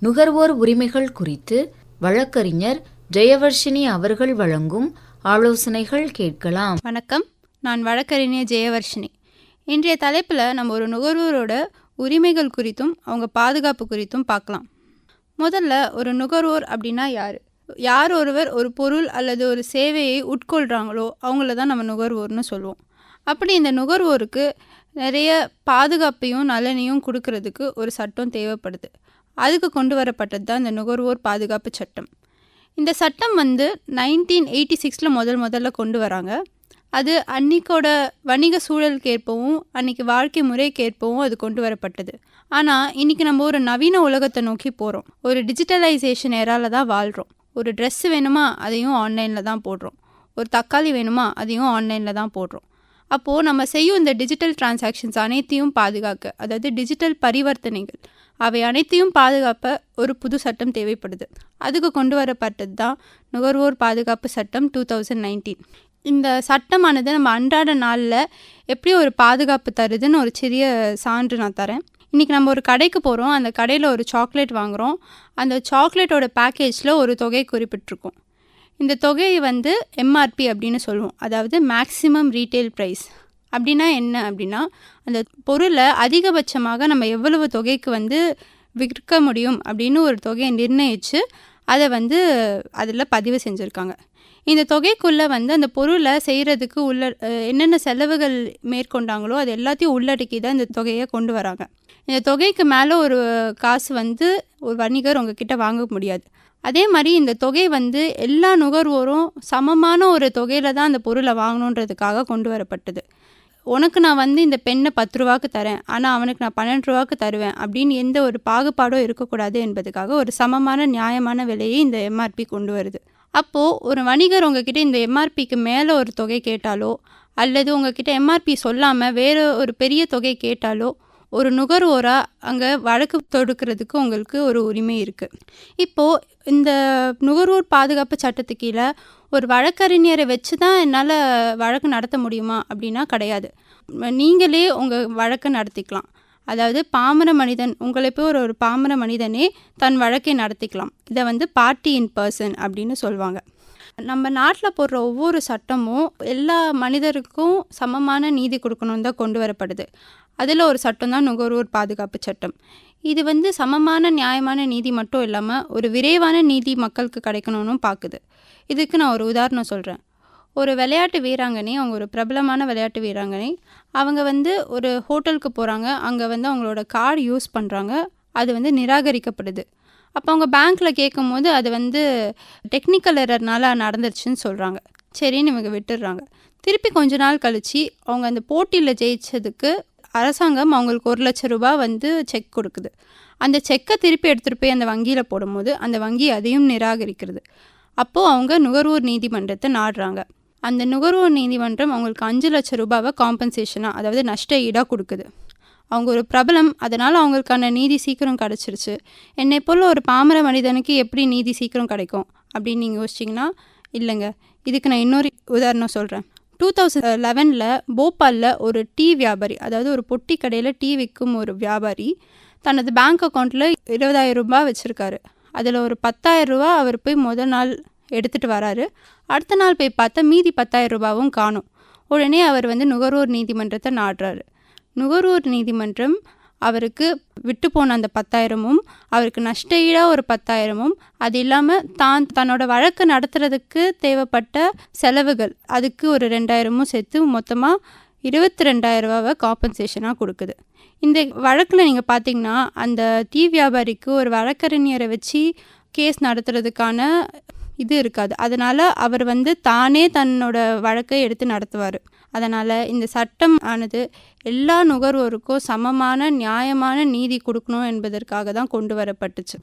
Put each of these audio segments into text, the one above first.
நுகர்வோர் உரிமைகள் குறித்து வழக்கறிஞர் ஜெயவர்ஷினி அவர்கள் வழங்கும் ஆலோசனைகள் கேட்கலாம். வணக்கம். நான் வழக்கறிஞர் ஜெயவர்ஷினி. இன்றைய தலைப்பில் நம்ம ஒரு நுகர்வோரோட உரிமைகள் குறித்தும் அவங்க பாதுகாப்பு குறித்தும் பார்க்கலாம். முதல்ல ஒரு நுகர்வோர் அப்படின்னா யார்? யார் ஒருவர் ஒரு பொருள் அல்லது ஒரு சேவையை உட்கொள்கிறாங்களோ அவங்கள தான் நம்ம நுகர்வோர்னு சொல்லுவோம். அப்படி இந்த நுகர்வோருக்கு நிறைய பாதுகாப்பையும் நலனையும் கொடுக்கறதுக்கு ஒரு சட்டம் தேவைப்படுது. அதுக்கு கொண்டு வரப்பட்டது தான் இந்த நுகர்வோர் பாதுகாப்பு சட்டம். இந்த சட்டம் வந்து நைன்டீன் எயிட்டி சிக்ஸில் முதல் முதல்ல கொண்டு வராங்க. அது அன்னைக்கோட வணிக சூழலுக்கு ஏற்பவும் அன்னைக்கு வாழ்க்கை முறைக்கு ஏற்பவும் அது கொண்டு வரப்பட்டது. ஆனால் இன்றைக்கி நம்ம ஒரு நவீன உலகத்தை நோக்கி போகிறோம் ஒரு டிஜிட்டலைசேஷன் ஏரால தான் வாழ்கிறோம் ஒரு ட்ரெஸ்ஸு வேணுமா அதையும் ஆன்லைனில் தான் போடுறோம். ஒரு தக்காளி வேணுமா அதையும் ஆன்லைனில் தான் போடுறோம். அப்போது நம்ம செய்யும் இந்த டிஜிட்டல் டிரான்சாக்ஷன்ஸ் அனைத்தையும் பாதுகாக்க அதாவது டிஜிட்டல் பரிவர்த்தனைகள் அவை அனைத்தையும் பாதுகாப்ப ஒரு புது சட்டம் தேவைப்படுது. அதுக்கு கொண்டு வரப்பட்டது தான் நுகர்வோர் பாதுகாப்பு சட்டம் டூ தௌசண்ட் நைன்டீன் இந்த சட்டமானது நம்ம அன்றாட நாளில் எப்படி ஒரு பாதுகாப்பு தருதுன்னு ஒரு சிறிய சான்று நான் தரேன். இன்றைக்கி நம்ம ஒரு கடைக்கு போகிறோம் அந்த கடையில் ஒரு சாக்லேட் வாங்குகிறோம் அந்த சாக்லேட்டோட பேக்கேஜில் ஒரு தொகை குறிப்பிட்டிருக்கும். இந்த தொகையை வந்து எம்ஆர்பி அப்படின்னு சொல்லுவோம். அதாவது மேக்ஸிமம் ரீட்டைல் ப்ரைஸ் அப்படின்னா என்ன அப்படின்னா அந்த பொருளை அதிகபட்சமாக நம்ம எவ்வளவு தொகைக்கு வந்து விற்க முடியும் அப்படின்னு ஒரு தொகையை நிர்ணயித்து அதை வந்து அதில் பதிவு செஞ்சுருக்காங்க. இந்த தொகைக்குள்ளே வந்து அந்த பொருளை செய்கிறதுக்கு உள்ள என்னென்ன செலவுகள் மேற்கொண்டாங்களோ அது எல்லாத்தையும் உள்ளடக்கி தான் இந்த தொகையை கொண்டு வராங்க. இந்த தொகைக்கு மேலே ஒரு காசு வந்து ஒரு வணிகர் உங்ககிட்ட வாங்க முடியாது. அதே மாதிரி இந்த தொகை வந்து எல்லா நுகர்வோரும் சமமான ஒரு தொகையில் தான் அந்த பொருளை வாங்கணுன்றதுக்காக கொண்டு வரப்பட்டது. உனக்கு நான் வந்து இந்த பெண்ணை பத்து ரூபாக்கு தரேன். ஆனால் அவனுக்கு நான் பன்னெண்டு ரூபாக்கு தருவேன் அப்படின்னு எந்த ஒரு பாகுபாடும் இருக்கக்கூடாது என்பதுக்காக ஒரு சமமான நியாயமான விலையை இந்த எம்ஆர்பி கொண்டு வருது. அப்போது ஒரு வணிகர் உங்ககிட்ட இந்த எம்ஆர்பிக்கு மேலே ஒரு தொகை கேட்டாலோ அல்லது உங்ககிட்ட எம்ஆர்பி சொல்லாமல் வேறு ஒரு பெரிய தொகை கேட்டாலோ ஒரு நுகர்வோராக அங்கே வழக்கு தொடுக்கிறதுக்கு உங்களுக்கு ஒரு உரிமை இருக்குது இப்போது இந்த நுகர்வோர் பாதுகாப்பு சட்டத்து கீழே ஒரு வழக்கறிஞரை வச்சு தான் என்னால் வழக்கு நடத்த முடியுமா அப்படின்னா கிடையாது. நீங்களே உங்கள் வழக்கை நடத்திக்கலாம். அதாவது பாமர மனிதன் உங்களை போய் ஒரு ஒரு பாமர மனிதனே தன் வழக்கை நடத்திக்கலாம். இதை வந்து பார்ட்டி இன் பர்சன் அப்படின்னு சொல்லுவாங்க. நம்ம நாட்டில் போடுற ஒவ்வொரு சட்டமும் எல்லா மனிதருக்கும் சமமான நீதி கொடுக்கணும் தான் கொண்டு வரப்படுது. அதில் ஒரு சட்டம் தான் நுகர்வோர் பாதுகாப்பு சட்டம். இது வந்து சமமான நியாயமான நீதி மட்டும் இல்லாமல் ஒரு விரைவான நீதி மக்களுக்கு கிடைக்கணும்னு பார்க்குது இதுக்கு நான் ஒரு உதாரணம் சொல்கிறேன் ஒரு விளையாட்டு வீராங்கனை அவங்க ஒரு பிரபலமான விளையாட்டு வீராங்கனை அவங்க வந்து ஒரு ஹோட்டலுக்கு போகிறாங்க அங்கே வந்து அவங்களோட கார்டு யூஸ் பண்ணுறாங்க அது வந்து நிராகரிக்கப்படுது. அப்போ அவங்க பேங்க்கில் கேட்கும்போது அது வந்து டெக்னிக்கல் எரர்னால நடந்துருச்சுன்னு சொல்கிறாங்க சரின்னு இவங்க விட்டுடுறாங்க. திருப்பி கொஞ்ச நாள் கழித்து அவங்க அந்த போட்டியில் ஜெயிச்சதுக்கு அரசாங்கம் அவங்களுக்கு ஒரு லட்ச ரூபா வந்து செக் கொடுக்குது. அந்த செக்கை திருப்பி எடுத்துகிட்டு போய் அந்த வங்கியில் போடும்போது அந்த வங்கி அதையும் நிராகரிக்கிறது. அப்போது அவங்க நுகர்வோர் நீதிமன்றத்தை நாடுறாங்க. அந்த நுகர்வோர் நீதிமன்றம் அவங்களுக்கு அஞ்சு லட்ச ரூபாவை காம்பன்சேஷனாக அதாவது நஷ்ட ஈடாக கொடுக்குது. அவங்க ஒரு பிரபலம் அதனால் அவங்களுக்கான நீதி சீக்கிரம் கிடச்சிருச்சு. என்னை போல் ஒரு பாமர மனிதனுக்கு எப்படி நீதி சீக்கிரம் கிடைக்கும்? அப்படின்னு நீங்கள் யோசிச்சிங்கன்னா இல்லைங்க. இதுக்கு நான் இன்னொரு உதாரணம் சொல்கிறேன் டூ தௌசண்ட் லெவனில் போபாலில் ஒரு டீ வியாபாரி அதாவது ஒரு பொட்டி கடையில் டீ விற்கும் ஒரு வியாபாரி தனது பேங்க் அக்கௌண்ட்டில் இருபதாயிரம் ரூபாய் வச்சுருக்காரு. அதில் ஒரு பத்தாயிரம் ரூபா அவர் போய் முதல் நாள் எடுத்துகிட்டு வராரு. அடுத்த நாள் போய் பார்த்தா மீதி பத்தாயிரம் ரூபாவும் காணும். உடனே அவர் வந்து நுகர்வோர் நீதிமன்றத்தை நாடுறாரு. நுகர்வோர் நீதிமன்றம் அவருக்கு விட்டு போன அந்த பத்தாயிரமும் அவருக்கு நஷ்ட ஈடாக ஒரு பத்தாயிரமும் அது இல்லாமல் தான் தன்னோட வழக்கு நடத்துறதுக்கு தேவைப்பட்ட செலவுகள் அதுக்கு ஒரு ரெண்டாயிரமும் சேர்த்து மொத்தமாக இருபத்தி ரெண்டாயிரம் ரூபாவை காம்பன்சேஷனாக கொடுக்குது. இந்த வழக்கில் நீங்கள் பார்த்தீங்கன்னா அந்த டீ வியாபாரிக்கு ஒரு வழக்கறிஞரை வச்சு கேஸ் நடத்துறதுக்கான இது இருக்காது. அதனால் அவர் வந்து தானே தன்னோட வழக்கை எடுத்து நடத்துவார். அதனால் இந்த சட்டம் ஆனது எல்லா நுகர்வோருக்கும் சமமான நியாயமான நீதி கொடுக்கணும் என்பதற்காக தான் கொண்டு வரப்பட்டுச்சு.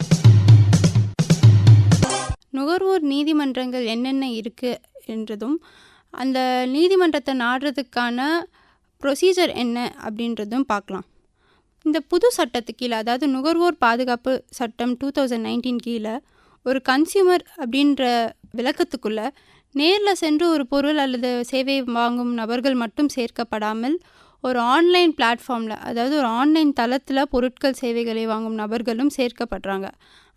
நுகர்வோர் நீதிமன்றங்கள் என்னென்ன இருக்குது என்றதும் அந்த நீதிமன்றத்தை நாடுறதுக்கான ப்ரொசீஜர் என்ன அப்படின்றதும் பார்க்கலாம். இந்த புது சட்டத்துக்கு கீழே அதாவது நுகர்வோர் பாதுகாப்பு சட்டம் டூ தௌசண்ட் நைன்டீன் கீழே ஒரு கன்சியூமர் அப்படின்ற விளக்கத்துக்குள்ளே நேரில் சென்று ஒரு பொருள் அல்லது சேவை வாங்கும் நபர்கள் மட்டும் சேர்க்கப்படாமல் ஒரு ஆன்லைன் பிளாட்ஃபார்மில் அதாவது ஒரு ஆன்லைன் தளத்தில் பொருட்கள் சேவைகளை வாங்கும் நபர்களும் சேர்க்கப்படுறாங்க.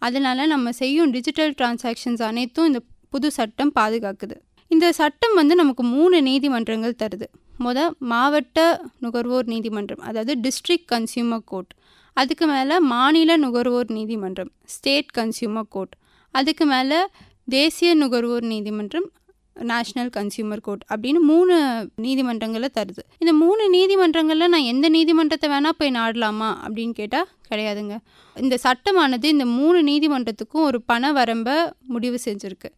அதனால் நம்ம செய்யும் டிஜிட்டல் டிரான்சாக்ஷன்ஸ் அனைத்தும் இந்த புது சட்டம் பாதுகாக்குது. இந்த சட்டம் வந்து நமக்கு மூணு நீதிமன்றங்கள் தருது. முத மாவட்ட நுகர்வோர் நீதிமன்றம் அதாவது டிஸ்ட்ரிக்ட் கன்சியூமர் கோர்ட் அதுக்கு மேலே மாநில நுகர்வோர் நீதிமன்றம் ஸ்டேட் கன்சியூமர் கோர்ட் அதுக்கு மேலே தேசிய நுகர்வோர் நீதிமன்றம் நேஷ்னல் கன்சியூமர் கோர்ட் அப்படின்னு மூணு நீதிமன்றங்களை தருது. இந்த மூணு நீதிமன்றங்களில் நான் எந்த நீதிமன்றத்தை வேணால் போய் நாடலாமா அப்படின்னு கேட்டால் கிடையாதுங்க. இந்த சட்டமானது இந்த மூணு நீதிமன்றத்துக்கும் ஒரு பண வரம்பை முடிவு செஞ்சுருக்கு.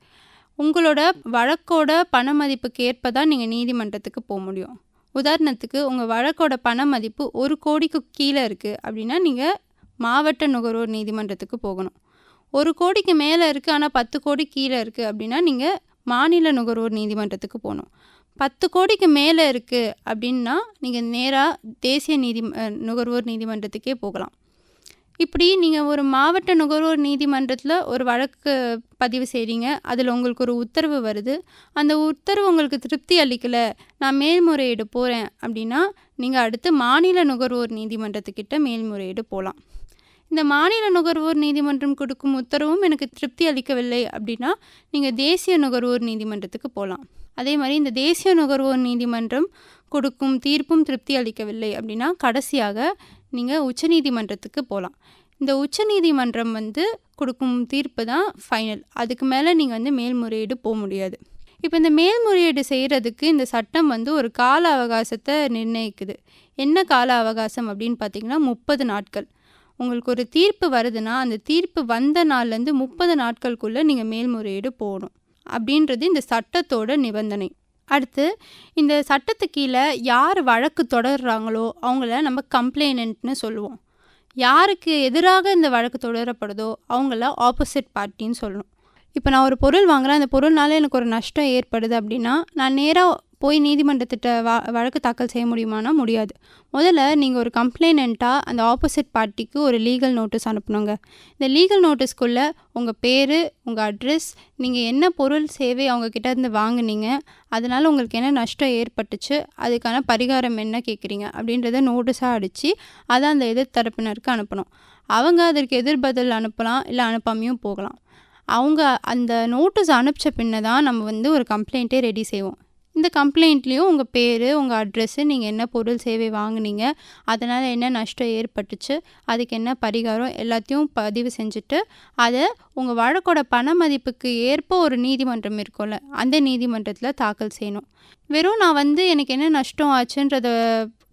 உங்களோட வழக்கோட பண மதிப்புக்கு ஏற்ப தான் நீங்கள் நீதிமன்றத்துக்கு போக முடியும். உதாரணத்துக்கு உங்கள் வழக்கோட பண மதிப்பு ஒரு கோடிக்கு கீழே இருக்குது அப்படின்னா நீங்கள் மாவட்ட நுகர்வோர் நீதிமன்றத்துக்கு போகணும். ஒரு கோடிக்கு மேலே இருக்குது ஆனால் பத்து கோடி கீழே இருக்குது அப்படின்னா நீங்கள் மாநில நுகர்வோர் நீதிமன்றத்துக்கு போகணும். பத்து கோடிக்கு மேலே இருக்குது அப்படின்னா நீங்கள் நேராக தேசிய நீதி நுகர்வோர் நீதிமன்றத்துக்கே போகலாம். இப்படி நீங்கள் ஒரு மாவட்ட நுகர்வோர் நீதிமன்றத்தில் ஒரு வழக்கு பதிவு செய்கிறீங்க அதில் உங்களுக்கு ஒரு உத்தரவு வருது. அந்த உத்தரவு உங்களுக்கு திருப்தி அளிக்கலை. நான் மேல்முறையீடு போகிறேன் அப்படின்னா நீங்கள் அடுத்து மாநில நுகர்வோர் நீதிமன்றத்துக்கிட்ட மேல்முறையீடு போகலாம் இந்த மாநில நுகர்வோர் நீதிமன்றம் கொடுக்கும் உத்தரவும் எனக்கு திருப்தி அளிக்கவில்லை அப்படின்னா நீங்கள் தேசிய நுகர்வோர் நீதிமன்றத்துக்கு போகலாம் அதே மாதிரி இந்த தேசிய நுகர்வோர் நீதிமன்றம் கொடுக்கும் தீர்ப்பும் திருப்தி அளிக்கவில்லை அப்படின்னா கடைசியாக நீங்கள் உச்சநீதிமன்றத்துக்கு போகலாம் இந்த உச்சநீதிமன்றம் வந்து கொடுக்கும் தீர்ப்பு தான் ஃபைனல். அதுக்கு மேலே நீங்கள் வந்து மேல்முறையீடு போக முடியாது. இப்போ இந்த மேல்முறையீடு செய்கிறதுக்கு இந்த சட்டம் வந்து ஒரு கால அவகாசத்தை நிர்ணயிக்குது. என்ன கால அவகாசம் அப்படின்னு பார்த்தீங்கன்னா முப்பது நாட்கள். உங்களுக்கு ஒரு தீர்ப்பு வருதுன்னா அந்த தீர்ப்பு வந்த நாள்லேருந்து முப்பது நாட்களுக்குள்ளே நீங்கள் மேல்முறையீடு போகணும். அப்படின்றது இந்த சட்டத்தோட நிபந்தனை. அடுத்து இந்த சட்டத்து கீழே யார் வழக்கு தொடர்றாங்களோ அவங்கள நம்ம கம்ப்ளைனண்ட்னு சொல்லுவோம். யாருக்கு எதிராக இந்த வழக்கு தொடரப்படுதோ அவங்கள ஆப்போசிட் பார்ட்டின்னு சொல்லணும். இப்போ நான் ஒரு பொருள் வாங்குறேன். அந்த பொருள்னால எனக்கு ஒரு நஷ்டம் ஏற்படுது அப்படின்னா நான் நேராக போய் நீதிமன்றத்திட்ட வ வழக்கு தாக்கல் செய்ய முடியுமானா முடியாது. முதல்ல நீங்கள் ஒரு கம்ப்ளைனண்ட்டாக அந்த ஆப்போசிட் பார்ட்டிக்கு ஒரு லீகல் நோட்டீஸ் அனுப்பணுங்க. இந்த லீகல் நோட்டீஸ்க்குள்ளே உங்கள் பேர் உங்கள் அட்ரஸ் நீங்கள் என்ன பொருள் சேவை அவங்கக்கிட்ட இருந்து வாங்குனீங்க அதனால் உங்களுக்கு என்ன நஷ்டம் ஏற்பட்டுச்சு அதுக்கான பரிகாரம் என்ன கேட்குறீங்க அப்படின்றத நோட்டீஸாக அடித்து அதை அந்த எதிர்த்தரப்பினருக்கு அனுப்பணும். அவங்க அதற்கு எதிர்பதில் அனுப்பலாம் இல்லை அனுப்பாமையும் போகலாம். அவங்க அந்த நோட்டீஸ் அனுப்பிச்ச பின்ன தான் நம்ம வந்து ஒரு கம்ப்ளைண்ட்டே ரெடி செய்வோம். இந்த கம்ப்ளைண்ட்லேயும் உங்கள் பேர் உங்கள் அட்ரெஸ்ஸு நீங்கள் என்ன பொருள் சேவை வாங்குனீங்க அதனால் என்ன நஷ்டம் ஏற்பட்டுச்சு அதுக்கு என்ன பரிகாரம் எல்லாத்தையும் பதிவு செஞ்சுட்டு அதை உங்கள் வழக்கோட பண மதிப்புக்கு ஏற்ப ஒரு நீதிமன்றம் இருக்கும்ல அந்த நீதிமன்றத்தில் தாக்கல் செய்யணும். வெறும் நான் வந்து எனக்கு என்ன நஷ்டம் ஆச்சுன்றத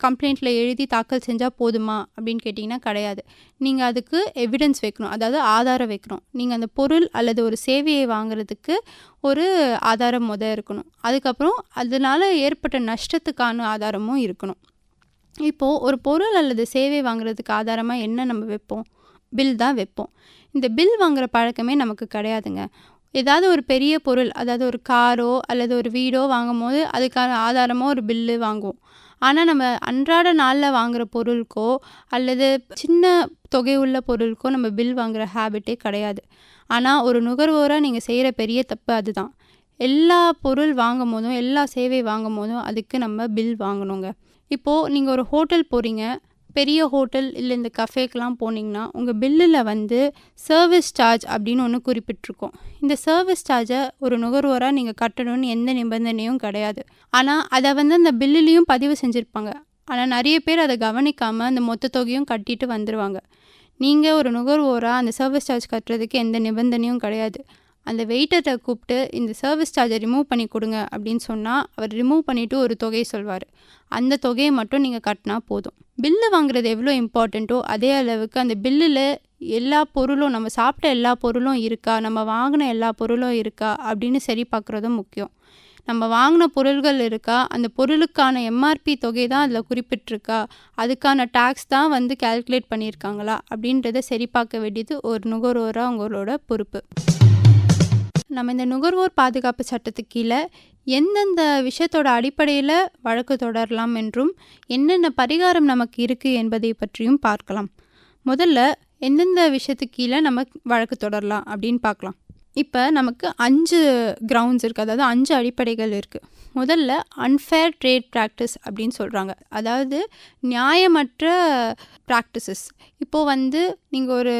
கம்ப்ளைண்ட்டில் எழுதி தாக்கல் செஞ்சால் போதுமா அப்படின்னு கேட்டிங்கன்னா கிடையாது. நீங்கள் அதுக்கு எவிடன்ஸ் வைக்கணும். அதாவது ஆதாரம் வைக்கணும். நீங்கள் அந்த பொருள் அல்லது ஒரு சேவையை வாங்குறதுக்கு ஒரு ஆதாரம் முத இருக்கணும். அதுக்கப்புறம் அதனால் ஏற்பட்ட நஷ்டத்துக்கான ஆதாரமும் இருக்கணும். இப்போது ஒரு பொருள் அல்லது சேவை வாங்குறதுக்கு ஆதாரமாக என்ன நம்ம வைப்போம்? பில் தான் வைப்போம். இந்த பில் வாங்குகிற பழக்கமே நமக்கு கிடையாதுங்க. ஏதாவது ஒரு பெரிய பொருள் அதாவது ஒரு காரோ அல்லது ஒரு வீடோ வாங்கும் போது அதுக்கான ஆதாரமாக ஒரு பில்லு வாங்குவோம். ஆனால் நம்ம அன்றாட நாளில் வாங்குகிற பொருளுக்கோ அல்லது சின்ன தொகை உள்ள பொருளுக்கோ நம்ம பில் வாங்குகிற ஹேபிட்டே கிடையாது. ஆனால் ஒரு நுகர்வோராக நீங்கள் செய்கிற பெரிய தப்பு அதுதான். எல்லா பொருள் வாங்கும் போதும் எல்லா சேவை வாங்கும் போதும் அதுக்கு நம்ம பில் வாங்கணுங்க. இப்போது நீங்கள் ஒரு ஹோட்டல் போகிறீங்க பெரிய ஹோட்டல் இல்லை இந்த கஃபேக்கெலாம் போனீங்கன்னா உங்கள் பில்லில் வந்து சர்வீஸ் சார்ஜ் அப்படின்னு ஒன்று குறிப்பிட்டிருக்கோம். இந்த சர்வீஸ் சார்ஜை ஒரு நுகர்வோராக நீங்கள் கட்டணும்னு எந்த நிபந்தனையும் கிடையாது. ஆனால் அதை வந்து அந்த பில்லுலேயும் பதிவு செஞ்சுருப்பாங்க. ஆனால் நிறைய பேர் அதை கவனிக்காமல் அந்த மொத்த தொகையும் கட்டிட்டு வந்துடுவாங்க நீங்கள் ஒரு நுகர்வோராக அந்த சர்வீஸ் சார்ஜ் கட்டுறதுக்கு எந்த நிபந்தனையும் கிடையாது. அந்த வெயிட்டரை கூப்பிட்டு இந்த சர்வீஸ் சார்ஜை ரிமூவ் பண்ணி கொடுங்க அப்படின்னு சொன்னால் அவர் ரிமூவ் பண்ணிவிட்டு ஒரு தொகையை சொல்வார். அந்த தொகையை மட்டும் நீங்கள் கட்டினா போதும். பில்லு வாங்குறது எவ்வளோ இம்பார்ட்டண்ட்டோ அதே அளவுக்கு அந்த பில்லில் எல்லா பொருளும் நம்ம சாப்பிட்ட எல்லா பொருளும் இருக்கா நம்ம வாங்கின எல்லா பொருளும் இருக்கா அப்படின்னு சரி பார்க்குறதும் முக்கியம். நம்ம வாங்கின பொருள்கள் இருக்கா அந்த பொருளுக்கான எம்ஆர்பி தொகை தான் அதில் குறிப்பிட்டிருக்கா அதுக்கான டேக்ஸ் தான் வந்து கால்குலேட் பண்ணியிருக்காங்களா அப்படின்றத சரி பார்க்க வேண்டியது ஒரு நுகர்வோராக உங்களோட பொறுப்பு. நம்ம இந்த நுகர்வோர் பாதுகாப்பு சட்டத்துக்கு கீழே எந்தெந்த விஷயத்தோட அடிப்படையில் வழக்கு தொடரலாம் என்றும் என்னென்ன பரிகாரம் நமக்கு இருக்குது என்பதை பற்றியும் பார்க்கலாம். முதல்ல எந்தெந்த விஷயத்துக்கு கீழே நம்ம வழக்கு தொடரலாம் அப்படின்னு பார்க்கலாம். இப்போ நமக்கு அஞ்சு கிரவுண்ட்ஸ் இருக்குது அதாவது அஞ்சு அடிப்படைகள் இருக்குது முதல்ல அன்ஃபேர் ட்ரேட் ப்ராக்டிஸ் அப்படின்னு சொல்கிறாங்க அதாவது நியாயமற்ற ப்ராக்டிசஸ் இப்போது வந்து நீங்கள் ஒரு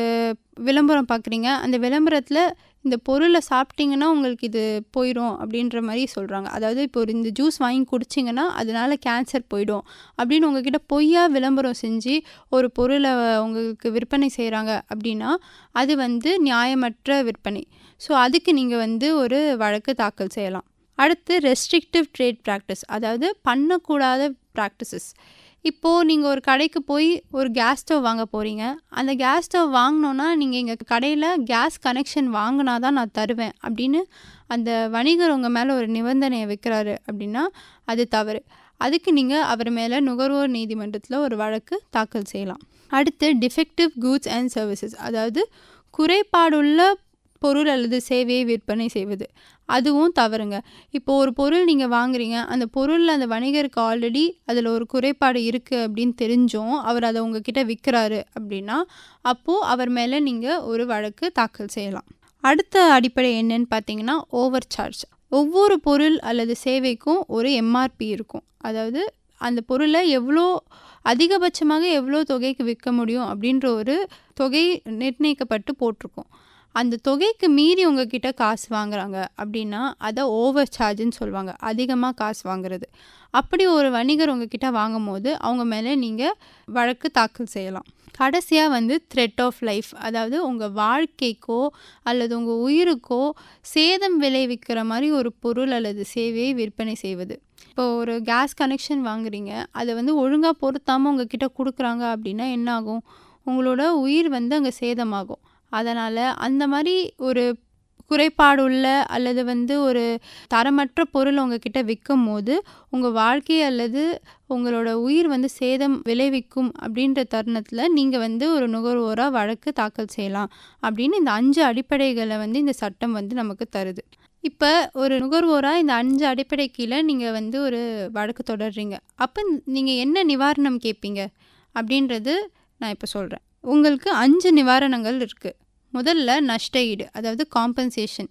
விளம்பரம் பார்க்குறீங்க அந்த விளம்பரத்தில் இந்த பொருளை சாப்பிட்டிங்கன்னா உங்களுக்கு இது போயிடும் அப்படின்ற மாதிரி சொல்கிறாங்க அதாவது இப்போ ஒரு இந்த ஜூஸ் வாங்கி குடிச்சிங்கன்னா அதனால் கேன்சர் போயிடும் அப்படின்னு உங்ககிட்ட பொய்யா விளம்பரம் செஞ்சு ஒரு பொருளை உங்களுக்கு விற்பனை செய்கிறாங்க அப்படின்னா அது வந்து நியாயமற்ற விற்பனை. ஸோ அதுக்கு நீங்கள் வந்து ஒரு வழக்கு தாக்கல் செய்யலாம். அடுத்து ரெஸ்ட்ரிக்டிவ் ட்ரேட் ப்ராக்டிஸ் அதாவது பண்ணக்கூடாத ப்ராக்டிசஸ் இப்போது நீங்கள் ஒரு கடைக்கு போய் ஒரு கேஸ் ஸ்டவ் வாங்க போகிறீங்க அந்த கேஸ் ஸ்டவ் வாங்கினோன்னா நீங்கள் எங்கள் கடையில் கேஸ் கனெக்ஷன் வாங்கினா தான் நான் தருவேன் அப்படின்னு அந்த வணிகர் உங்கள் மேலே ஒரு நிபந்தனையை வைக்கிறாரு அப்படின்னா அது தவறு. அதுக்கு நீங்கள் அவர் மேலே நுகர்வோர் நீதிமன்றத்தில் ஒரு வழக்கு தாக்கல் செய்யலாம். அடுத்து டிஃபெக்டிவ் கூட்ஸ் அண்ட் சர்வீசஸ் அதாவது குறைபாடுள்ள பொருள் அல்லது சேவையை விற்பனை செய்வது. அதுவும் தவறுங்க. இப்போது ஒரு பொருள் நீங்கள் வாங்குறீங்க. அந்த பொருளில் அந்த வணிகருக்கு ஆல்ரெடி அதில் ஒரு குறைபாடு இருக்குது அப்படின்னு தெரிஞ்சும் அவர் அதை உங்ககிட்ட விற்கிறாரு அப்படின்னா அப்போது அவர் மேலே நீங்கள் ஒரு வழக்கு தாக்கல் செய்யலாம். அடுத்த அடிப்படை என்னன்னு பார்த்தீங்கன்னா ஓவர் சார்ஜ் ஒவ்வொரு பொருள் அல்லது சேவைக்கும் ஒரு எம்ஆர்பி இருக்கும். அதாவது அந்த பொருளை எவ்வளோ அதிகபட்சமாக எவ்வளோ தொகைக்கு விற்க முடியும் அப்படின்ற ஒரு தொகை நிர்ணயிக்கப்பட்டு போட்டிருக்கும். அந்த தொகைக்கு மீறி உங்ககிட்ட காசு வாங்குறாங்க அப்படின்னா அதை ஓவர் சார்ஜுன்னு சொல்லுவாங்க. அதிகமாக காசு வாங்குறது. அப்படி ஒரு வணிகர் உங்ககிட்ட வாங்கும் போது அவங்க மேலே நீங்கள் வழக்கு தாக்கல் செய்யலாம். கடைசியாக வந்து த்ரெட் ஆஃப் லைஃப் அதாவது உங்கள் வாழ்க்கைக்கோ அல்லது உங்கள் உயிருக்கோ சேதம் விளைவிக்கிற மாதிரி ஒரு பொருள் அல்லது சேவையை விற்பனை செய்வது. இப்போ ஒரு கேஸ் கனெக்ஷன் வாங்குறீங்க. அதை வந்து ஒழுங்காக பொருத்தாமல் உங்ககிட்ட கொடுக்குறாங்க அப்படின்னா என்ன ஆகும் உங்களோட உயிர் வந்து அங்கே சேதமாகும். அதனால் அந்த மாதிரி ஒரு குறைபாடுள்ள அல்லது வந்து ஒரு தரமற்ற பொருள் உங்ககிட்ட விற்கும் போது உங்கள் வாழ்க்கை அல்லது உங்களோட உயிர் வந்து சேதம் விளைவிக்கும் அப்படின்ற தருணத்தில் நீங்கள் வந்து ஒரு நுகர்வோராக வழக்கு தாக்கல் செய்யலாம் அப்படின்னு இந்த அஞ்சு அடிப்படைகளை வந்து இந்த சட்டம் வந்து நமக்கு தருது. இப்போ ஒரு நுகர்வோராக இந்த அஞ்சு அடிப்படை கீழே நீங்கள் வந்து ஒரு வழக்கு தொடர்றீங்க. அப்போ நீங்கள் என்ன நிவாரணம் கேட்பீங்க அப்படின்றது நான் இப்போ சொல்கிறேன் உங்களுக்கு அஞ்சு நிவாரணங்கள் இருக்குது முதல்ல நஷ்ட ஈடு அதாவது காம்பன்சேஷன்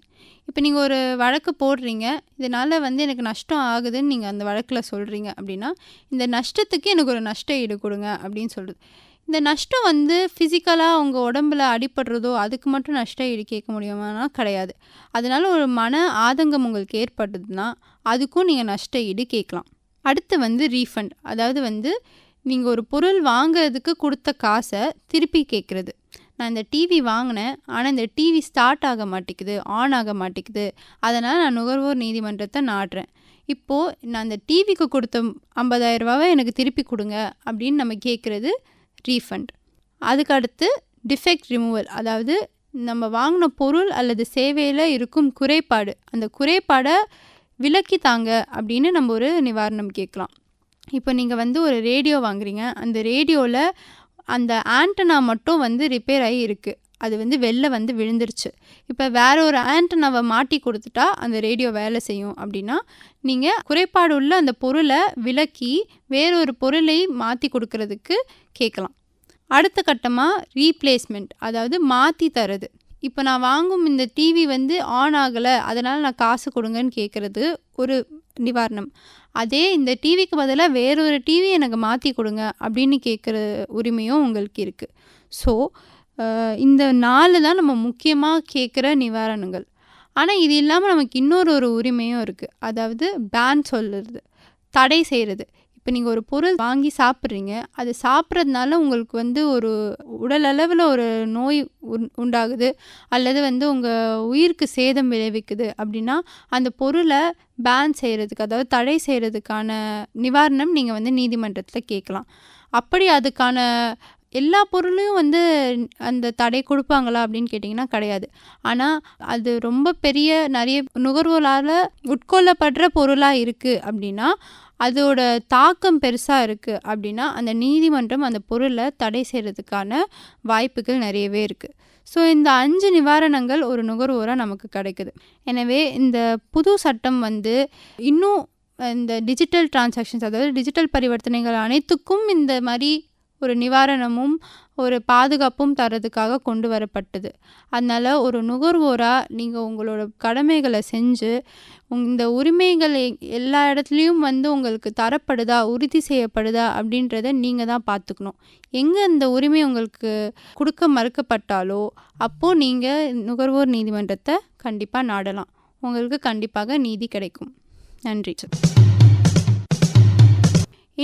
இப்போ நீங்கள் ஒரு வழக்கு போடுறீங்க இதனால் வந்து எனக்கு நஷ்டம் ஆகுதுன்னு நீங்கள் அந்த வழக்கில் சொல்கிறீங்க அப்படின்னா இந்த நஷ்டத்துக்கு எனக்கு ஒரு நஷ்ட ஈடு கொடுங்க அப்படின்னு சொல்கிறது இந்த நஷ்டம் வந்து ஃபிசிக்கலாக உங்கள் உடம்புல அடிபடுறதோ அதுக்கு மட்டும் நஷ்ட ஈடு கேட்க முடியுமானா கிடையாது. அதனால் ஒரு மன ஆதங்கம் உங்களுக்கு ஏற்பட்டதுன்னா அதுக்கும் நீங்கள் நஷ்ட ஈடு கேட்கலாம். அடுத்து வந்து ரீஃபண்ட் அதாவது வந்து நீங்கள் ஒரு பொருள் வாங்குறதுக்கு கொடுத்த காசை திருப்பி கேட்குறது நான் இந்த டிவி வாங்கினேன் ஆனால் இந்த டிவி ஸ்டார்ட் ஆக மாட்டேங்குது ஆன் ஆக மாட்டேங்குது. அதனால் நான் நுகர்வோர் நீதிமன்றத்தை நாடுறேன். இப்போது நான் அந்த டிவிக்கு கொடுத்த ஐம்பதாயிரரூபாவை எனக்கு திருப்பி கொடுங்க அப்படின்னு நம்ம கேட்குறது ரீஃபண்ட் அதுக்கு அடுத்து டிஃபெக்ட் ரிமூவல் அதாவது நம்ம வாங்கின பொருள் அல்லது சேவையில் இருக்கும் குறைபாடு அந்த குறைபாடை விலக்கி தாங்க அப்படின்னு நம்ம ஒரு நிவாரணம் கேட்கலாம். இப்போ நீங்கள் வந்து ஒரு ரேடியோ வாங்குறீங்க. அந்த ரேடியோவில் அந்த ஆண்டனா மட்டும் வந்து ரிப்பேர் ஆகி இருக்குது அது வந்து வெளில வந்து விழுந்துருச்சு. இப்போ வேற ஒரு ஆண்டனாவை மாட்டி கொடுத்துட்டா அந்த ரேடியோ வேலை செய்யும் அப்படின்னா நீங்கள் குறைபாடு உள்ள அந்த பொருளை விலக்கி வேறொரு பொருளை மாற்றி கொடுக்கறதுக்கு கேட்கலாம். அடுத்த கட்டமாக ரீப்ளேஸ்மெண்ட் அதாவது மாற்றி தரது. இப்போ நான் வாங்கும் இந்த டிவி வந்து ஆன் ஆகலை அதனால் நான் காசு கொடுங்கன்னு கேட்குறது ஒரு நிவாரணம். அதே இந்த டிவிக்கு பதிலாக வேறொரு டிவி எனக்கு மாற்றி கொடுங்க அப்படின்னு கேட்குற உரிமையும் உங்களுக்கு இருக்குது ஸோ இந்த நாலு தான் நம்ம முக்கியமாக கேட்குற நிவாரணங்கள். ஆனால் இது இல்லாமல் நமக்கு இன்னொரு ஒரு உரிமையும் இருக்குது அதாவது பேன் சொல்லுறது தடை செய்கிறது இப்போ நீங்கள் ஒரு பொருள் வாங்கி சாப்பிட்றீங்க அது சாப்பிட்றதுனால உங்களுக்கு வந்து ஒரு உடல் அளவில் ஒரு நோய் உண்டாகுது. அல்லது வந்து உங்கள் உயிருக்கு சேதம் விளைவிக்குது அப்படின்னா அந்த பொருளை பேன் செய்கிறதுக்கு அதாவது தடை செய்கிறதுக்கான நிவாரணம் நீங்கள் வந்து நீதிமன்றத்தில் கேட்கலாம். அப்படி அதுக்கான எல்லா பொருளையும் வந்து அந்த தடை கொடுப்பாங்களா அப்படின்னு கேட்டிங்கன்னா கிடையாது. ஆனால் அது ரொம்ப பெரிய நிறைய நுகர்வோரால் உட்கொள்ளப்படுற பொருளாக இருக்குது அப்படின்னா அதோட தாக்கம் பெருசாக இருக்குது அப்படின்னா அந்த நீதிமன்றம் அந்த பொருளை தடை செய்கிறதுக்கான வாய்ப்புகள் நிறையவே இருக்குது ஸோ இந்த அஞ்சு நிவாரணங்கள் ஒரு நுகர்வோராக நமக்கு கிடைக்குது. எனவே இந்த புது சட்டம் வந்து இன்னும் இந்த டிஜிட்டல் டிரான்சாக்ஷன்ஸ் அதாவது டிஜிட்டல் பரிவர்த்தனைகள் அனைத்துக்கும் இந்த மாதிரி ஒரு நிவாரணமும் ஒரு பாதுகாப்பும் தரதுக்காக கொண்டு வரப்பட்டது. அதனால் ஒரு நுகர்வோராக நீங்கள் உங்களோட கடமைகளை செஞ்சு இந்த உரிமைகள் எல்லா இடத்துலையும் வந்து உங்களுக்கு தரப்படுதா உறுதி செய்யப்படுதா அப்படின்றத நீங்கள் தான் பார்த்துக்கணும் எங்கே இந்த உரிமை உங்களுக்கு கொடுக்க மறுக்கப்பட்டாலோ அப்போது நீங்கள் நுகர்வோர் நீதிமன்றத்தை கண்டிப்பாக நாடலாம். உங்களுக்கு கண்டிப்பாக நீதி கிடைக்கும். நன்றி.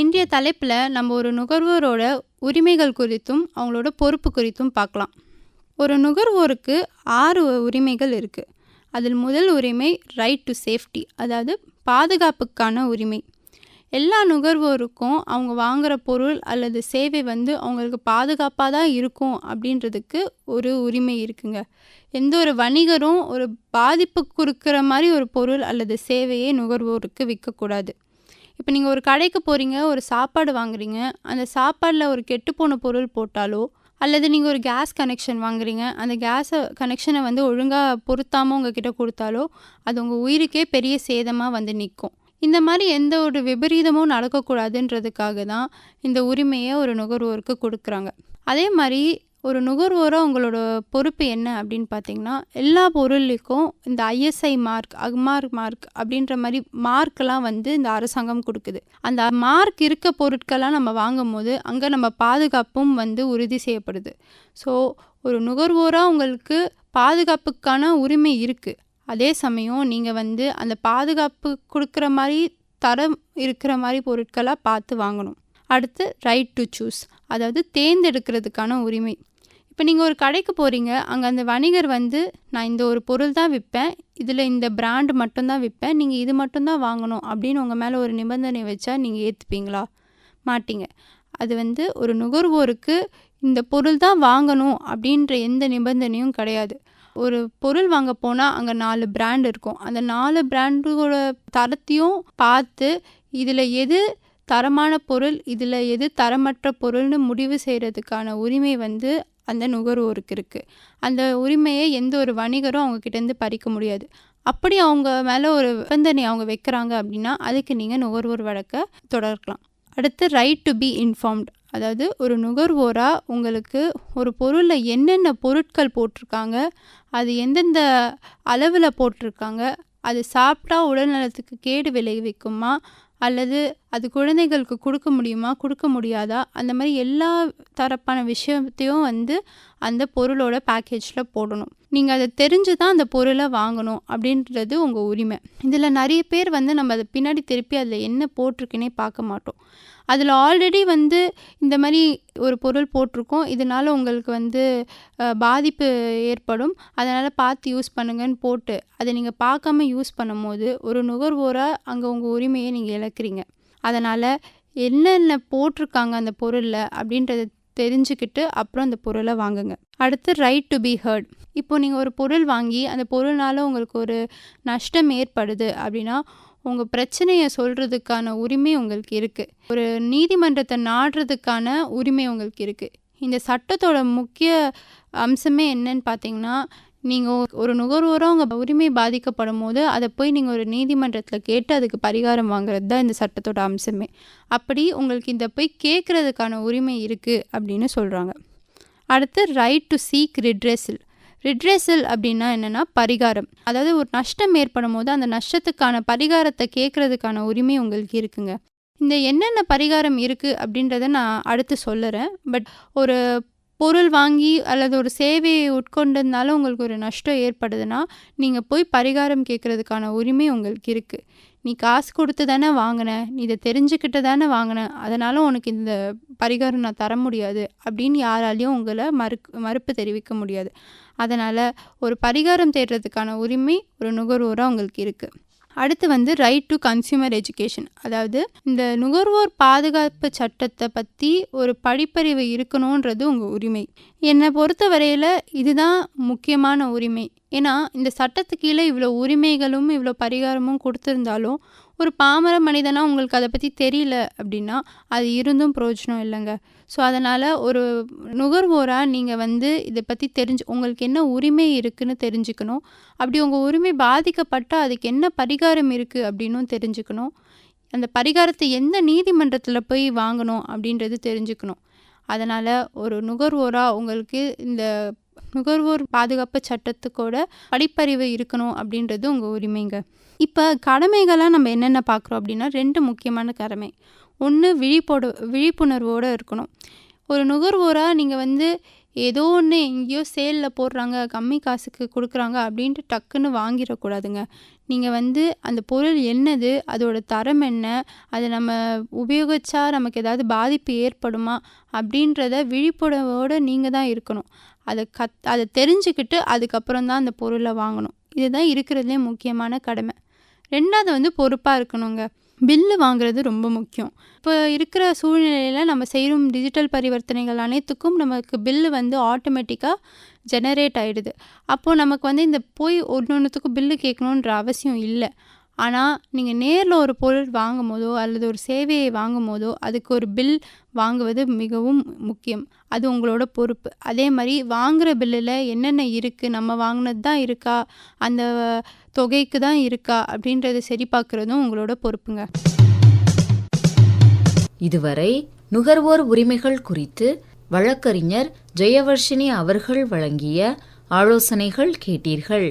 இன்றைய தலைப்பில் நம்ம ஒரு நுகர்வோரோட உரிமைகள் குறித்தும் அவங்களோட பொறுப்பு குறித்தும் பார்க்கலாம். ஒரு நுகர்வோருக்கு ஆறு உரிமைகள் இருக்குது அதில் முதல் உரிமை ரைட் டு சேஃப்டி அதாவது பாதுகாப்புக்கான உரிமை. எல்லா நுகர்வோருக்கும் அவங்க வாங்குகிற பொருள் அல்லது சேவை வந்து அவங்களுக்கு பாதுகாப்பாக தான் இருக்கும் அப்படின்றதுக்கு ஒரு உரிமை இருக்குங்க. எந்த ஒரு வணிகரும் ஒரு பாதிப்பு கொடுக்குற மாதிரி ஒரு பொருள் அல்லது சேவையை நுகர்வோருக்கு விற்கக்கூடாது. இப்போ நீங்கள் ஒரு கடைக்கு போகிறீங்க ஒரு சாப்பாடு வாங்குறீங்க அந்த சாப்பாடில் ஒரு கெட்டுப்போன பொருள் போட்டாலோ அல்லது நீங்கள் ஒரு கேஸ் கனெக்ஷன் வாங்குறீங்க அந்த கேஸை கனெக்ஷனை வந்து ஒழுங்காக பொருத்தாமல் உங்ககிட்ட கொடுத்தாலோ அது உங்கள் உயிருக்கே பெரிய சேதமாக வந்து நிற்கும் இந்த மாதிரி எந்த ஒரு விபரீதமும் நடக்கக்கூடாதுன்றதுக்காக தான் இந்த உரிமையை ஒரு நுகர்வோருக்கு கொடுக்குறாங்க. அதே மாதிரி ஒரு நுகர்வோராக உங்களோட பொறுப்பு என்ன அப்படின்னு பார்த்தீங்கன்னா எல்லா பொருளுக்கும் இந்த ஐஎஸ்ஐ மார்க் அக்மார்க் மார்க் அப்படின்ற மாதிரி மார்க்கெலாம் வந்து இந்த அரசாங்கம் கொடுக்குது. அந்த மார்க் இருக்க பொருட்கள்லாம் நம்ம வாங்கும் போது அங்கே நம்ம பாதுகாப்பும் வந்து உறுதி செய்யப்படுது. ஸோ ஒரு நுகர்வோராக உங்களுக்கு பாதுகாப்புக்கான உரிமை இருக்குது அதே சமயம் நீங்கள் வந்து அந்த பாதுகாப்பு கொடுக்குற மாதிரி தரம் இருக்கிற மாதிரி பொருட்களாக பார்த்து வாங்கணும். அடுத்து ரைட் டு சூஸ் அதாவது தேர்ந்தெடுக்கிறதுக்கான உரிமை. இப்போ நீங்கள் ஒரு கடைக்கு போகிறீங்க அங்கே அந்த வணிகர் வந்து நான் இந்த ஒரு பொருள் தான் விற்பேன் இதில் இந்த பிராண்ட் மட்டும்தான் விற்பேன் நீங்கள் இது மட்டும்தான் வாங்கணும் அப்படின்னு உங்கள் மேலே ஒரு நிபந்தனை வச்சா நீங்கள் ஏற்றுப்பீங்களா மாட்டீங்க. அது வந்து ஒரு நுகர்வோருக்கு இந்த பொருள் தான் வாங்கணும் அப்படின்ற எந்த நிபந்தனையும் கிடையாது. ஒரு பொருள் வாங்க போனால் அங்கே நாலு பிராண்ட் இருக்கும். அந்த நாலு பிராண்டோட தரத்தையும் பார்த்து இதில் எது தரமான பொருள் இதில் எது தரமற்ற பொருள்னு முடிவு செய்கிறதுக்கான உரிமை வந்து அந்த நுகர்வோருக்கு இருக்குது அந்த உரிமையை எந்த ஒரு வணிகரும் அவங்கக்கிட்டேருந்து பறிக்க முடியாது. அப்படி அவங்க மேலே ஒரு நிபந்தனை அவங்க வைக்கிறாங்க அப்படின்னா அதுக்கு நீங்கள் நுகர்வோர் வழக்கை தொடர்க்கலாம். அடுத்து ரைட் டு பி இன்ஃபார்ம்ட் அதாவது ஒரு நுகர்வோராக உங்களுக்கு ஒரு பொருளில் என்னென்ன பொருட்கள் போட்டிருக்காங்க அது எந்தெந்த அளவில் போட்டிருக்காங்க அது சாப்பிட்டா உடல்நலத்துக்கு கேடு விளைவிக்குமா அல்லது அது குழந்தைகளுக்கு கொடுக்க முடியுமா கொடுக்க முடியாதா? அந்த மாதிரி எல்லா தரப்பான விஷயத்தையும் வந்து அந்த பொருளோட பேக்கேஜில் போடணும். நீங்கள் அதை தெரிஞ்சு தான் அந்த பொருளை வாங்கணும் அப்படின்றது உங்கள் உரிமை. இதில் நிறைய பேர் வந்து நம்ம அதை பின்னாடி திருப்பி அதில் என்ன போட்டிருக்குன்னே பார்க்க மாட்டோம். அதில் ஆல்ரெடி வந்து இந்த மாதிரி ஒரு பொருள் போட்டிருக்கோம். இதனால் உங்களுக்கு வந்து பாதிப்பு ஏற்படும். அதனால் பார்த்து யூஸ் பண்ணுங்கன்னு போட்டு அதை நீங்கள் பார்க்காம யூஸ் பண்ணும்போது ஒரு நுகர்வோராக அங்கே உங்கள் உரிமையை நீங்கள் இழக்கிறீங்க. அதனால் என்னென்ன போட்டிருக்காங்க அந்த பொருளில் அப்படின்றத தெரிஞ்சுக்கிட்டு அப்புறம் அந்த பொருளை வாங்குங்க. அடுத்து ரைட் டு பி ஹர்ட் இப்போ நீங்கள் ஒரு பொருள் வாங்கி அந்த பொருள்னால உங்களுக்கு ஒரு நஷ்டம் ஏற்படுது அப்படின்னா உங்கள் பிரச்சனையை சொல்கிறதுக்கான உரிமை உங்களுக்கு இருக்குது ஒரு நீதிமன்றத்தை நாடுறதுக்கான உரிமை உங்களுக்கு இருக்குது இந்த சட்டத்தோட முக்கிய அம்சமே என்னன்னு பார்த்தீங்கன்னா நீங்கள் ஒரு நுகர்வோராக உங்கள் உரிமை பாதிக்கப்படும் போது அதை போய் நீங்கள் ஒரு நீதிமன்றத்தில் கேட்டு அதுக்கு பரிகாரம் வாங்குறது தான் இந்த சட்டத்தோட அம்சமே. அப்படி உங்களுக்கு இந்த போய் கேட்குறதுக்கான உரிமை இருக்குது அப்படின்னு சொல்கிறாங்க அடுத்து ரைட் டு சீக் ரிட்ரெஸில் ரிட்ரேசல் அப்படின்னா என்னென்னா பரிகாரம். அதாவது ஒரு நஷ்டம் ஏற்படும் போது அந்த நஷ்டத்துக்கான பரிகாரத்தை கேட்குறதுக்கான உரிமை உங்களுக்கு இருக்குங்க. இந்த என்னென்ன பரிகாரம் இருக்குது அப்படின்றத நான் அடுத்து சொல்லுறேன். பட் ஒரு பொருள் வாங்கி அல்லது ஒரு சேவையை உட்கொண்டதுனால உங்களுக்கு ஒரு நஷ்டம் ஏற்படுதுன்னா நீங்கள் போய் பரிகாரம் கேட்குறதுக்கான உரிமை உங்களுக்கு இருக்குது நீ காசு கொடுத்து தானே வாங்கின நீ இதை தெரிஞ்சுக்கிட்டு தானே வாங்கின அதனால் உனக்கு இந்த பரிகாரம் நான் தர முடியாது அப்படின்னு யாராலையும் உங்களை மறு மறுப்பு தெரிவிக்க முடியாது. அதனால் ஒரு பரிகாரம் தேடுறதுக்கான உரிமை ஒரு நுகர்வோராக உங்களுக்கு இருக்குது அடுத்து வந்து ரைட் டு கன்சியூமர் எஜுகேஷன் அதாவது இந்த நுகர்வோர் பாதுகாப்பு சட்டத்தை பற்றி ஒரு படிப்பறிவு இருக்கணுன்றது உங்கள் உரிமை. என்னை பொறுத்த வரையில் இதுதான் முக்கியமான உரிமை. ஏன்னா இந்த சட்டத்துக்கு கீழே இவ்வளோ உரிமைகளும் இவ்வளோ பரிகாரமும் கொடுத்துருந்தாலும் ஒரு பாமர மனிதனாக உங்களுக்கு அதை பற்றி தெரியல அப்படின்னா அது இருந்தும் பிரயோஜனம் இல்லைங்க. ஸோ அதனால் ஒரு நுகர்வோராக நீங்கள் வந்து இதை பற்றி தெரிஞ்சு உங்களுக்கு என்ன உரிமை இருக்குன்னு தெரிஞ்சுக்கணும். அப்படி உங்கள் உரிமை பாதிக்கப்பட்டால் அதுக்கு என்ன பரிகாரம் இருக்குது அப்படின்னும் தெரிஞ்சுக்கணும். அந்த பரிகாரத்தை எந்த நீதிமன்றத்தில் போய் வாங்கணும் அப்படின்றது தெரிஞ்சுக்கணும். அதனால் ஒரு நுகர்வோராக உங்களுக்கு இந்த நுகர்வோர் பாதுகாப்பு சட்டத்துக்கோட படிப்பறிவு இருக்கணும் அப்படின்றது உங்கள் உரிமைங்க. இப்போ கடமைகளாக நம்ம என்னென்ன பார்க்குறோம் அப்படின்னா ரெண்டு முக்கியமான கடமை. ஒன்று விழிப்போடு விழிப்புணர்வோடு இருக்கணும். ஒரு நுகர்வோராக நீங்கள் வந்து ஏதோ ஒன்று எங்கேயோ சேலில் போடுறாங்க கம்மி காசுக்கு கொடுக்குறாங்க அப்படின்ட்டு டக்குன்னு வாங்கிடக்கூடாதுங்க. நீங்கள் வந்து அந்த பொருள் என்னது அதோட தரம் என்ன அதை நம்ம உபயோகிச்சா நமக்கு ஏதாவது பாதிப்பு ஏற்படுமா அப்படின்றத விழிப்புணர்வோடு நீங்கள் தான் இருக்கணும். அதை கத் அதை தெரிஞ்சுக்கிட்டு அதுக்கப்புறம் தான் அந்த பொருளை வாங்கணும். இதுதான் இருக்கிறதுலே முக்கியமான கடமை. ரெண்டாவது வந்து பொறுப்பாக இருக்கணுங்க. பில்லு வாங்குறது ரொம்ப முக்கியம். இப்போ இருக்கிற சூழ்நிலையில் நம்ம செய்யும் டிஜிட்டல் பரிவர்த்தனைகள் அனைத்துக்கும் நமக்கு பில்லு வந்து ஆட்டோமேட்டிக்காக ஜெனரேட் ஆகிடுது அப்போது நமக்கு வந்து இந்த போய் ஒன்று ஒன்றுத்துக்கும் பில்லு கேட்கணுன்ற அவசியம் இல்லை. ஆனால் நீங்கள் நேரில் ஒரு பொருள் வாங்கும் போதோ அல்லது ஒரு சேவையை வாங்கும் போதோ அதுக்கு ஒரு பில் வாங்குவது மிகவும் முக்கியம். அது உங்களோட பொறுப்பு. அதே மாதிரி வாங்குகிற பில்லில் என்னென்ன இருக்குது நம்ம வாங்கினது தான் இருக்கா? அந்த தொகைக்கு தான் இருக்கா? அப்படின்றத சரி பார்க்குறதும் உங்களோட பொறுப்புங்க. இதுவரை நுகர்வோர் உரிமைகள் குறித்து வழக்கறிஞர் ஜெயவர்ஷினி அவர்கள் வழங்கிய ஆலோசனைகள் கேட்டீர்கள்.